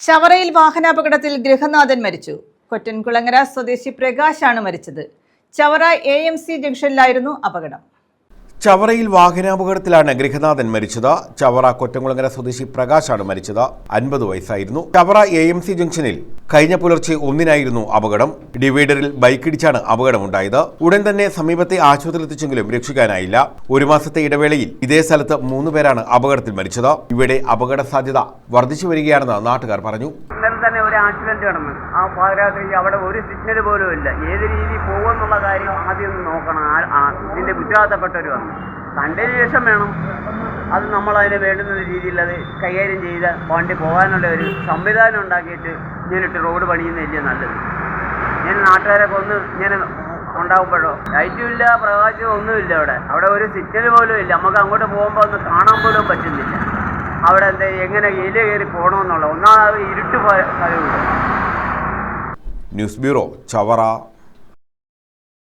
ചവറയിൽ വാഹനാപകടത്തിൽ ഗൃഹനാഥൻ മരിച്ചു. കൊറ്റൻകുളങ്ങര സ്വദേശി പ്രകാശാണ് മരിച്ചത്. ചവറ എ എം സി ജംഗ്ഷനിലായിരുന്നു അപകടം. ചവറയിൽ വാഹനാപകടത്തിലാണ് ഗൃഹനാഥൻ മരിച്ചത്. ചവറ കൊറ്റംകുളങ്ങര സ്വദേശി പ്രകാശാണ് മരിച്ചത്. അൻപത് വയസ്സായിരുന്നു. ചവറ എ എം സി ജംഗ്ഷനിൽ കഴിഞ്ഞ പുലർച്ചെ ഒന്നിനായിരുന്നു അപകടം. ഡിവൈഡറിൽ ബൈക്കിടിച്ചാണ് അപകടമുണ്ടായത്. ഉടൻ തന്നെ സമീപത്തെ ആശുപത്രിയിൽ എത്തിച്ചെങ്കിലും രക്ഷിക്കാനായില്ല. ഒരു മാസത്തെ ഇടവേളയിൽ ഇതേ സ്ഥലത്ത് മൂന്ന് പേരാണ് അപകടത്തിൽ മരിച്ചത്. ഇവിടെ അപകട സാധ്യത വർദ്ധിച്ചു വരികയാണെന്ന് നാട്ടുകാർ പറഞ്ഞു. തന്നെ ഒരു ആക്സിഡന്റ് നടന്നു. ആ അവിടെ ഒരു സിഗ്നൽ പോലും ഇല്ല ഏത് കാര്യം ആദ്യം നോക്കണം. ഇതിന്റെ ഉത്തരവാദിത്തപ്പെട്ടവർ വന്നു. കണ്ടതിന് ശേഷം വേണം അത് നമ്മൾ അതിന് വേണ്ടുന്ന രീതിയിൽ അത് കൈകാര്യം ചെയ്ത് വണ്ടി പോകാനുള്ള ഒരു സംവിധാനം ഉണ്ടാക്കിയിട്ട് ഇങ്ങനിട്ട് റോഡ് പണിയുന്നില്ല നല്ലത്. ഞാൻ നാട്ടുകാരെ കൊന്ന് ഇങ്ങനെ ഉണ്ടാകുമ്പോഴോ ലൈറ്റും ഇല്ല പ്രകാശവും ഒന്നുമില്ല അവിടെ. അവിടെ ഒരു സിറ്റൽ പോലും ഇല്ല. നമുക്ക് അങ്ങോട്ട് പോകുമ്പോൾ ഒന്ന് കാണാൻ പോലും പറ്റുന്നില്ല. അവിടെ എന്താ എങ്ങനെ ഇല കയറി പോകണമെന്നുള്ള ഒന്നാമത് ഇരുട്ട് സ്ഥലമുണ്ട് ന്യൂസ് ബ്യൂറോ ചവറ.